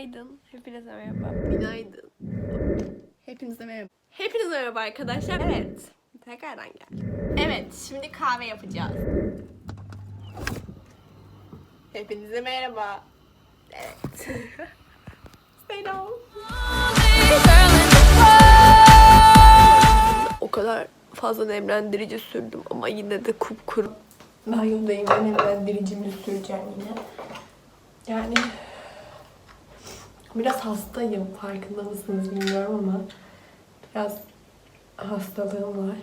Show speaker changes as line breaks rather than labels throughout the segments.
Günaydın. Hepinize merhaba. Günaydın. Hepinize merhaba. Hepinize merhaba arkadaşlar. Evet. Tekrardan geldim. Evet. Şimdi kahve yapacağız. Hepinize merhaba. Evet. Selam. O kadar fazla nemlendirici sürdüm ama yine de kupkuru. Banyodayım ve nemlendiricimi süreceğim yine. Yani biraz hastayım. Farkında mısınız bilmiyorum ama biraz hastalığım var.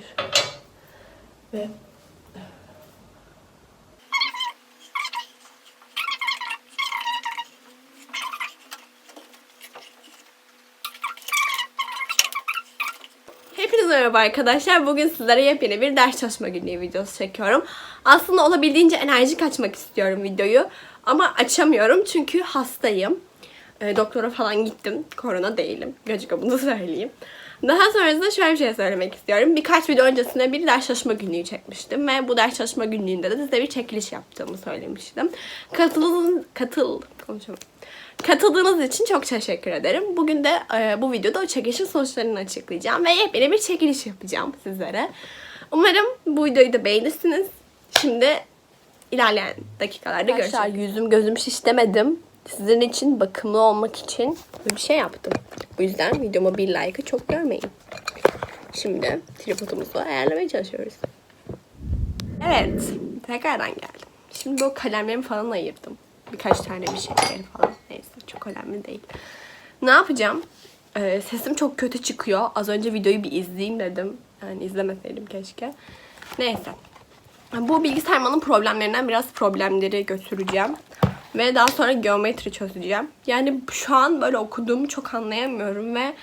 Ve Hepinize merhaba arkadaşlar. Bugün sizlere yepyeni bir ders çalışma günlüğü videosu çekiyorum. Aslında olabildiğince enerjik açmak istiyorum videoyu. Ama açamıyorum çünkü hastayım. E, doktora falan gittim. Korona değilim. Gözüke bunu söyleyeyim. Daha sonrasında şöyle bir şey söylemek istiyorum. Birkaç video öncesinde bir ders çalışma günlüğü çekmiştim. Ve bu ders çalışma günlüğünde de size bir çekiliş yaptığımı söylemiştim. Katıldığınız... Katıl... Katıldığınız için çok teşekkür ederim. Bugün de e, bu videoda o çekilişin sonuçlarını açıklayacağım ve yepyeni bir çekiliş yapacağım sizlere. Umarım bu videoyu da beğenirsiniz. Şimdi ilerleyen dakikalarda görüşürüz. Arkadaşlar yüzüm gözüm şişlemedim. Sizin için bakımlı olmak için bir şey yaptım. Bu yüzden videoma bir like'ı çok görmeyin. Şimdi tripodumuzu ayarlamaya çalışıyoruz. Evet, tekrardan geldim. Şimdi o kalemlerimi falan ayırdım. Birkaç tane bir şeyleri falan. Neyse çok önemli değil. Ne yapacağım? Ee, sesim çok kötü çıkıyor. Az önce videoyu bir izleyeyim dedim. Yani izlemeseydim keşke. Neyse. Bu bilgisayarmanın problemlerinden biraz problemleri götüreceğim. Ve daha sonra geometri çözeceğim. Yani şu an böyle okuduğumu çok anlayamıyorum ve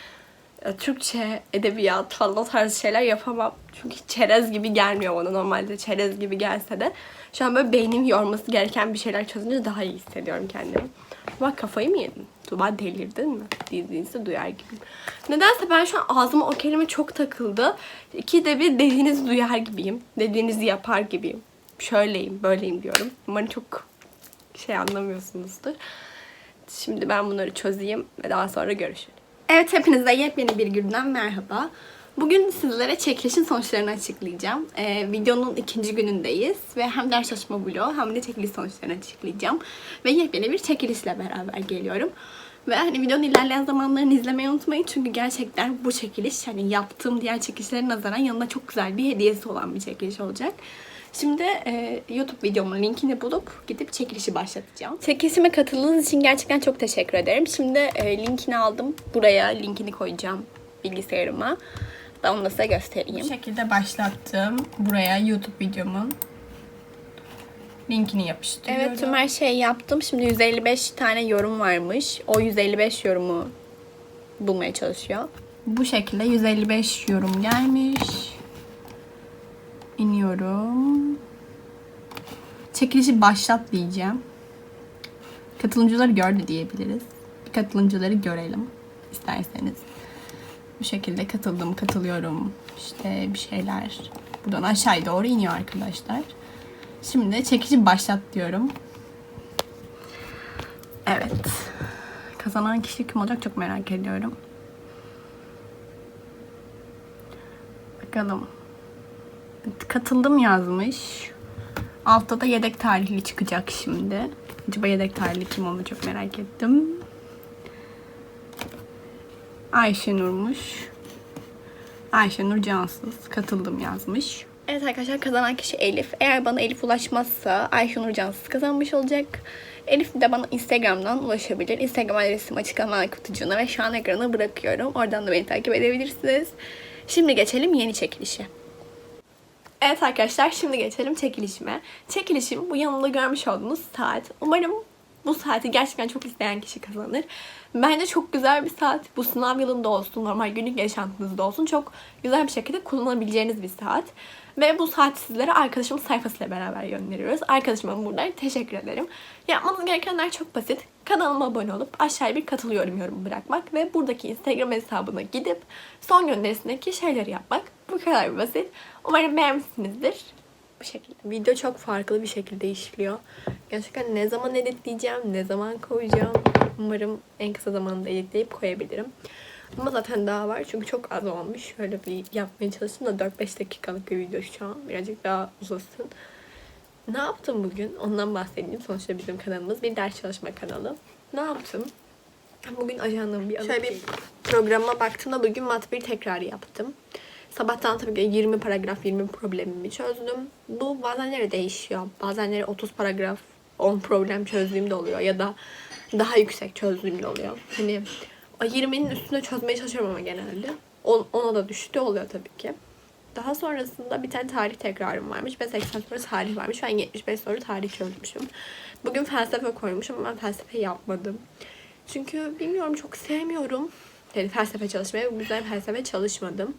e, Türkçe, edebiyat falan o tarz şeyler yapamam. Çünkü çerez gibi gelmiyor bana normalde çerez gibi gelse de. Şu an böyle beynim yorması gereken bir şeyler çözünce daha iyi hissediyorum kendimi. Bak kafayı mı yedin? Tuba delirdin mi? Dediğinizde duyar gibiyim. Nedense ben şu an ağzıma o kelime çok takıldı. İki de bir dediğinizi duyar gibiyim. Dediğinizi yapar gibiyim. Şöyleyim, böyleyim diyorum. Umarım çok şey anlamıyorsunuzdur. Şimdi ben bunları çözeyim ve daha sonra görüşürüz. Evet hepinize yepyeni bir günden merhaba. Bugün sizlere çekilişin sonuçlarını açıklayacağım. Ee, videonun ikinci günündeyiz ve hem ders çalışma bloğu hem de çekiliş sonuçlarını açıklayacağım. Ve yepyeni bir çekilişle beraber geliyorum. Ve hani videonun ilerleyen zamanlarını izlemeyi unutmayın. Çünkü gerçekten bu çekiliş hani yaptığım diğer çekilişlere nazaran yanında çok güzel bir hediyesi olan bir çekiliş olacak. Şimdi e, YouTube videomun linkini bulup gidip çekilişi başlatacağım. Çekilişime katıldığınız için gerçekten çok teşekkür ederim. Şimdi e, linkini aldım. Buraya linkini koyacağım bilgisayarıma. Ben onu da size göstereyim. Bu şekilde başlattım. Buraya YouTube videomun linkini yapıştırıyorum. Evet tüm her şeyi yaptım. Şimdi 155 tane yorum varmış. O 155 yorumu bulmaya çalışıyor. Bu şekilde 155 yorum gelmiş. İniyorum. Çekilişi başlat diyeceğim. Katılımcıları gördü diyebiliriz. Bir katılımcıları görelim isterseniz. Bu şekilde katıldım, katılıyorum. İşte bir şeyler. Buradan aşağıya doğru iniyor arkadaşlar. Şimdi çekişi başlat diyorum. Evet. Kazanan kişi kim olacak çok merak ediyorum. Bakalım. Katıldım yazmış. Altta da yedek tarihli çıkacak şimdi. Acaba yedek tarihli kim onu çok merak ettim. Ayşenur'muş. Ayşenur Cansız. Katıldım yazmış. Evet arkadaşlar kazanan kişi Elif. Eğer bana Elif ulaşmazsa Ayşenur Cansız kazanmış olacak. Elif de bana Instagram'dan ulaşabilir. Instagram adresim açıklama kutucuğuna ve şu an ekrana bırakıyorum. Oradan da beni takip edebilirsiniz. Şimdi geçelim yeni çekilişe. Evet arkadaşlar şimdi geçelim çekilişime. Çekilişim bu yanımda görmüş olduğunuz saat. Umarım bu saati gerçekten çok isteyen kişi kazanır. Bence çok güzel bir saat. Bu sınav yılında olsun, normal günlük yaşantınızda olsun çok güzel bir şekilde kullanabileceğiniz bir saat. Ve bu saati sizlere arkadaşımın sayfasıyla beraber gönderiyoruz. Arkadaşıma buradan teşekkür ederim. Yapmanız gerekenler çok basit. Kanalıma abone olup aşağıya bir katılıyorum yorum bırakmak ve buradaki Instagram hesabına gidip son gönderisindeki şeyleri yapmak. Bu kadar basit. Umarım beğenmişsinizdir. Bu şekilde. Video çok farklı bir şekilde işliyor. Gerçekten ne zaman editleyeceğim, ne zaman koyacağım. Umarım en kısa zamanda editleyip koyabilirim. Ama zaten daha var çünkü çok az olmuş. Şöyle bir yapmaya çalıştım da 4-5 dakikalık bir video şu an. Birazcık daha uzasın. Ne yaptım bugün? Ondan bahsedeyim. Sonuçta bizim kanalımız bir ders çalışma kanalı. Ne yaptım? Bugün ajandamı bir alıp Şöyle bir programa baktığımda bugün mat bir tekrar yaptım. Sabahtan tabii ki 20 paragraf 20 problemimi çözdüm. Bu bazenleri değişiyor. Bazenleri 30 paragraf 10 problem çözdüğüm de oluyor ya da daha yüksek çözdüğüm de oluyor. Hani o 20'nin üstünde çözmeye çalışıyorum ama genelde. On- Ona da düştü oluyor tabii ki. Daha sonrasında bir tane tarih tekrarım varmış ve 80 soru tarih varmış. Ben 75 soru tarih çözmüşüm. Bugün felsefe koymuşum ama ben felsefe yapmadım. Çünkü bilmiyorum çok sevmiyorum. Yani felsefe çalışmayı. Bu yüzden felsefe çalışmadım.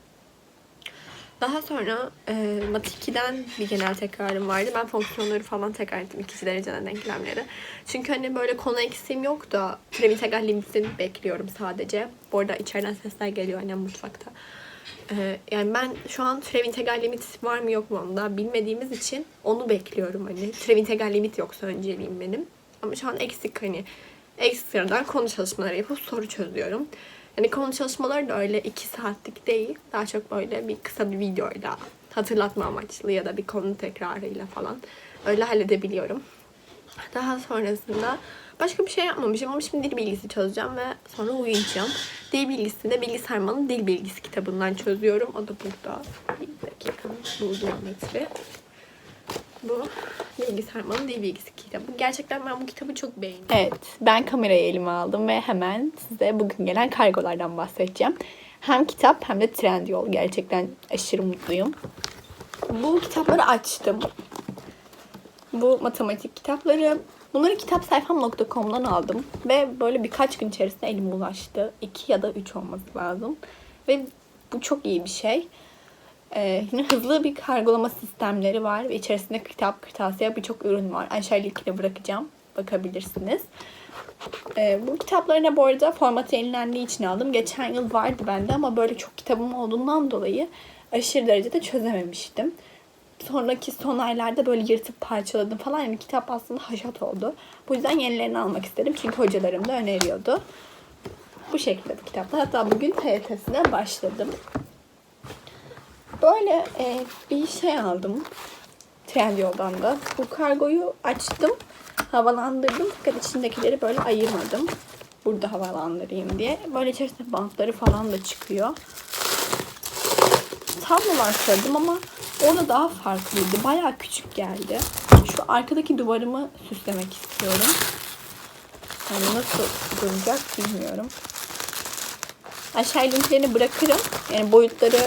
Daha sonra e, Mat 2'den bir genel tekrarım vardı. Ben fonksiyonları falan tekrar ettim ikinci dereceden denklemleri. Çünkü hani böyle konu eksiğim yok da türev integral limitini bekliyorum sadece. Bu arada içeriden sesler geliyor annem mutfakta. E, yani ben şu an türev integral limit var mı yok mu onu da bilmediğimiz için onu bekliyorum hani. Türev integral limit yoksa önceliğim benim. Ama şu an eksik hani ekstradan konu çalışmaları yapıp soru çözüyorum. Yani konu çalışmaları da öyle iki saatlik değil. Daha çok böyle bir kısa bir videoyla hatırlatma amaçlı ya da bir konu tekrarıyla falan öyle halledebiliyorum. Daha sonrasında başka bir şey yapmamışım ama şimdi dil bilgisi çözeceğim ve sonra uyuyacağım. Dil bilgisi de Bilgi dil bilgisi kitabından çözüyorum. O da burada. Bir dakika buldum metri. Bu Bilgi Sarmal'ın dil bilgisi kitabı. Gerçekten ben bu kitabı çok beğendim. Evet, ben kamerayı elime aldım ve hemen size bugün gelen kargolardan bahsedeceğim. Hem kitap hem de Trendyol. Gerçekten aşırı mutluyum. Bu kitapları açtım. Bu matematik kitapları. Bunları kitapsayfam.com'dan aldım. Ve böyle birkaç gün içerisinde elime ulaştı. 2 ya da 3 olması lazım. Ve bu çok iyi bir şey. Ee, yine hızlı bir kargolama sistemleri var ve içerisinde kitap, kırtasiye birçok ürün var. Aşağı linkine bırakacağım. Bakabilirsiniz. Ee, bu kitaplarına bu arada formatı yenilendiği için aldım. Geçen yıl vardı bende ama böyle çok kitabım olduğundan dolayı aşırı derecede çözememiştim. Sonraki son aylarda böyle yırtıp parçaladım falan. Yani kitap aslında haşat oldu. Bu yüzden yenilerini almak istedim. Çünkü hocalarım da öneriyordu. Bu şekilde bir kitaplar. Hatta bugün TYT'sine başladım. Böyle e, bir şey aldım. Trendyol'dan da. Bu kargoyu açtım. Havalandırdım. Fakat içindekileri böyle ayırmadım. Burada havalandırayım diye. Böyle içerisinde bantları falan da çıkıyor. Tablolar söyledim ama orada daha farklıydı. Bayağı küçük geldi. Şu arkadaki duvarımı süslemek istiyorum. Yani nasıl duracak bilmiyorum. Aşağı linklerini bırakırım. Yani boyutları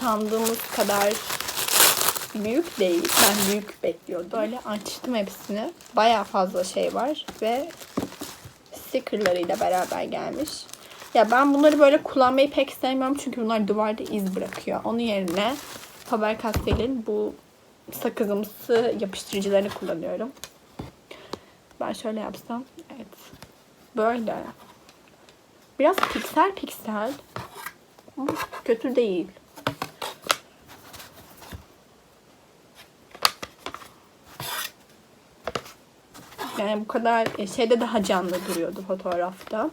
sandığımız kadar büyük değil. Ben büyük bekliyordum. Böyle açtım hepsini. Bayağı fazla şey var ve stickerlarıyla beraber gelmiş. Ya ben bunları böyle kullanmayı pek sevmiyorum çünkü bunlar duvarda iz bırakıyor. Onun yerine Faber-Castell'in bu sakızımsı yapıştırıcılarını kullanıyorum. Ben şöyle yapsam. Evet. Böyle. Biraz piksel piksel. Ama kötü değil. Yani bu kadar e, şeyde daha canlı duruyordu fotoğrafta.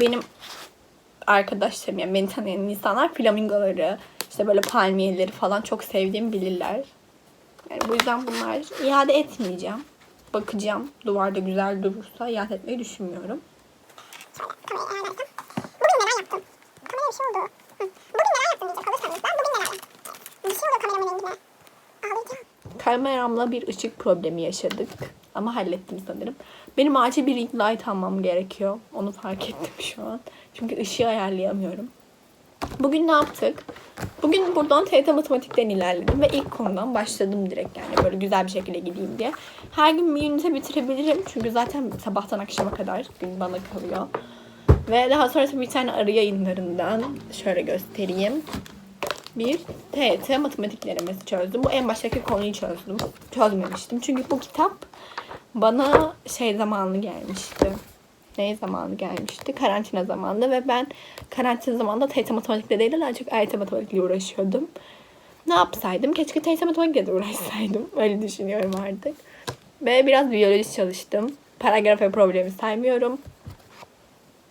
Benim arkadaşlarım yani beni tanıyan insanlar flamingoları, işte böyle palmiyeleri falan çok sevdiğimi bilirler. Yani bu yüzden bunlar iade etmeyeceğim. Bakacağım. Duvarda güzel durursa iade etmeyi düşünmüyorum.
Bugün neler yaptım? Kameraya bir şey oldu. Hı. Bugün neler yaptım diyecek olursanız ben bugün neler yaptım? Bir şey oldu kameramın rengine. Ağlayacağım.
Kameramla bir ışık problemi yaşadık. Ama hallettim sanırım. Benim acil bir ring light almam gerekiyor. Onu fark ettim şu an. Çünkü ışığı ayarlayamıyorum. Bugün ne yaptık? Bugün buradan TYT matematikten ilerledim ve ilk konudan başladım direkt yani böyle güzel bir şekilde gideyim diye. Her gün bir ünite bitirebilirim çünkü zaten sabahtan akşama kadar gün bana kalıyor. Ve daha sonrasında bir tane arı yayınlarından şöyle göstereyim. Bir TYT matematik denemesi çözdüm. Bu en baştaki konuyu çözdüm. Çözmemiştim. Çünkü bu kitap bana şey zamanlı gelmişti.
ne zamanı gelmişti? Karantina zamanında ve ben karantina zamanında TYT matematikle değil de daha çok AYT matematikle uğraşıyordum. Ne yapsaydım? Keşke TYT matematikle de uğraşsaydım. Öyle düşünüyorum artık. Ve biraz biyoloji çalıştım. Paragraf ve problemi saymıyorum.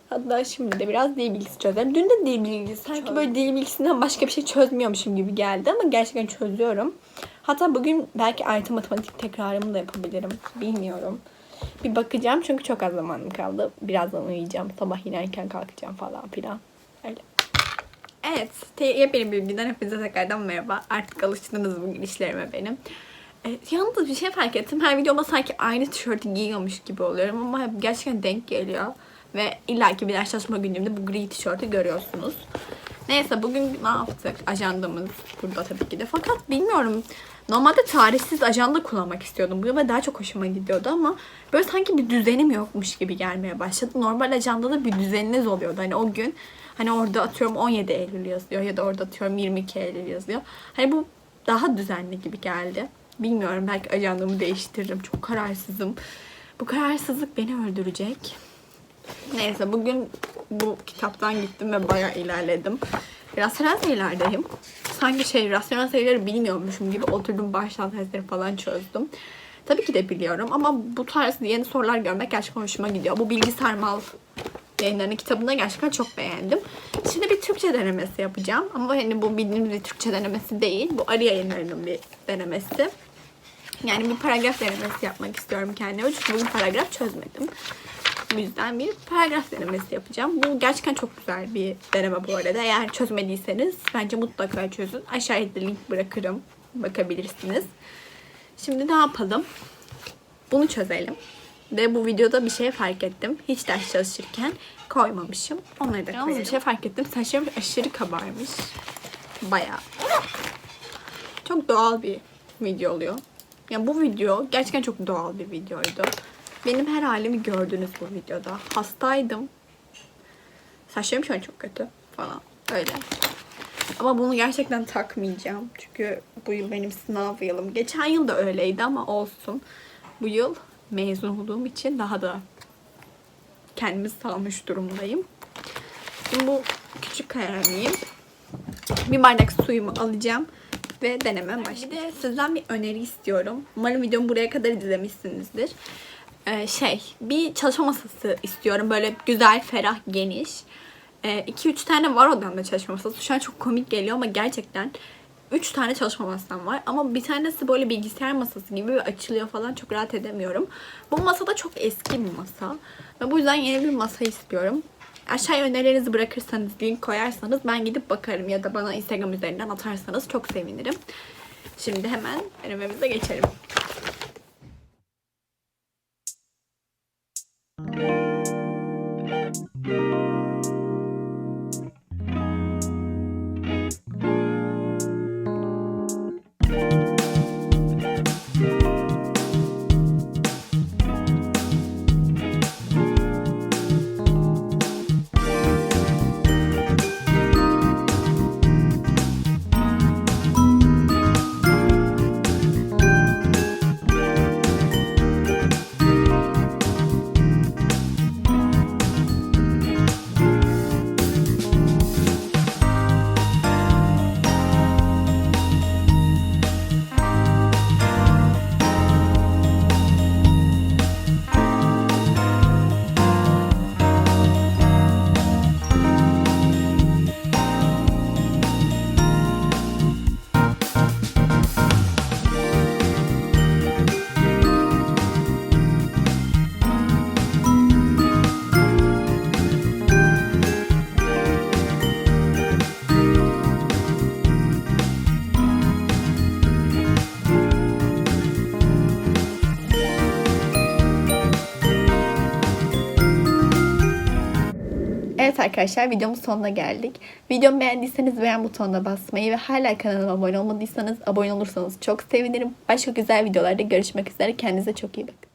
Hatta şimdi de biraz dil bilgisi çözerim. Dün de dil bilgisi. Sanki böyle dil bilgisinden başka bir şey çözmüyormuşum gibi geldi ama gerçekten çözüyorum. Hatta bugün belki artı matematik tekrarımı da yapabilirim. Bilmiyorum. Bir bakacağım çünkü çok az zamanım kaldı. Birazdan uyuyacağım. Sabah yine erken kalkacağım falan filan. Öyle. Evet. Yepyeni bir günden hepinize tekrardan merhaba. Artık alıştınız bu girişlerime benim. E, yalnız bir şey fark ettim. Her videoma sanki aynı tişörtü giyiyormuş gibi oluyorum ama gerçekten denk geliyor. Ve illaki bir ders çalışma günümde bu gri tişörtü görüyorsunuz. Neyse bugün ne yaptık? Ajandamız burada tabii ki de. Fakat bilmiyorum. Normalde tarihsiz ajanda kullanmak istiyordum bugün ve daha çok hoşuma gidiyordu ama böyle sanki bir düzenim yokmuş gibi gelmeye başladı. Normal ajandada bir düzeniniz oluyordu. Hani o gün hani orada atıyorum 17 Eylül yazıyor ya da orada atıyorum 22 Eylül yazıyor. Hani bu daha düzenli gibi geldi. Bilmiyorum belki ajandamı değiştiririm. Çok kararsızım. Bu kararsızlık beni öldürecek. Neyse bugün bu kitaptan gittim ve bayağı ilerledim. Rasyonel sayılardayım. Sanki şey rasyonel sayıları bilmiyormuşum gibi oturdum baştan testleri falan çözdüm. Tabii ki de biliyorum ama bu tarz yeni sorular görmek gerçekten hoşuma gidiyor. Bu Bilgi Sarmal yayınlarının kitabını gerçekten çok beğendim. Şimdi bir Türkçe denemesi yapacağım. Ama hani bu bildiğimiz bir Türkçe denemesi değil. Bu arı yayınlarının bir denemesi. Yani bir paragraf denemesi yapmak istiyorum kendime. Çünkü bugün paragraf çözmedim. Bu yüzden bir paragraf denemesi yapacağım. Bu gerçekten çok güzel bir deneme bu arada. Eğer çözmediyseniz bence mutlaka çözün. Aşağıya da link bırakırım. Bakabilirsiniz. Şimdi ne yapalım? Bunu çözelim. Ve bu videoda bir şey fark ettim. Hiç ders çalışırken koymamışım. Onları da koyalım. bir şey fark ettim. Saçlarım aşırı kabarmış. Bayağı. Çok doğal bir video oluyor. Yani bu video gerçekten çok doğal bir videoydu. Benim her halimi gördünüz bu videoda. Hastaydım. Saçlarım şu an çok kötü falan. Öyle. Ama bunu gerçekten takmayacağım. Çünkü bu yıl benim sınav yılım. Geçen yıl da öyleydi ama olsun. Bu yıl mezun olduğum için daha da kendimi salmış durumdayım. Şimdi bu küçük kalemliğim. Bir bardak suyumu alacağım ve denemem başlayacağım. Bir de sizden bir öneri istiyorum. Umarım videomu buraya kadar izlemişsinizdir. Ee, şey, bir çalışma masası istiyorum. Böyle güzel, ferah, geniş. 2-3 tane var odamda çalışma masası. Şu an çok komik geliyor ama gerçekten 3 tane çalışma masam var. Ama bir tanesi böyle bilgisayar masası gibi açılıyor falan. Çok rahat edemiyorum. Bu masa da çok eski bir masa. Ve bu yüzden yeni bir masa istiyorum. Aşağıya önerilerinizi bırakırsanız, link koyarsanız ben gidip bakarım. Ya da bana Instagram üzerinden atarsanız çok sevinirim. Şimdi hemen denememize geçelim. Evet arkadaşlar videomun sonuna geldik. Videomu beğendiyseniz beğen butonuna basmayı ve hala kanalıma abone olmadıysanız abone olursanız çok sevinirim. Başka güzel videolarda görüşmek üzere. Kendinize çok iyi bakın.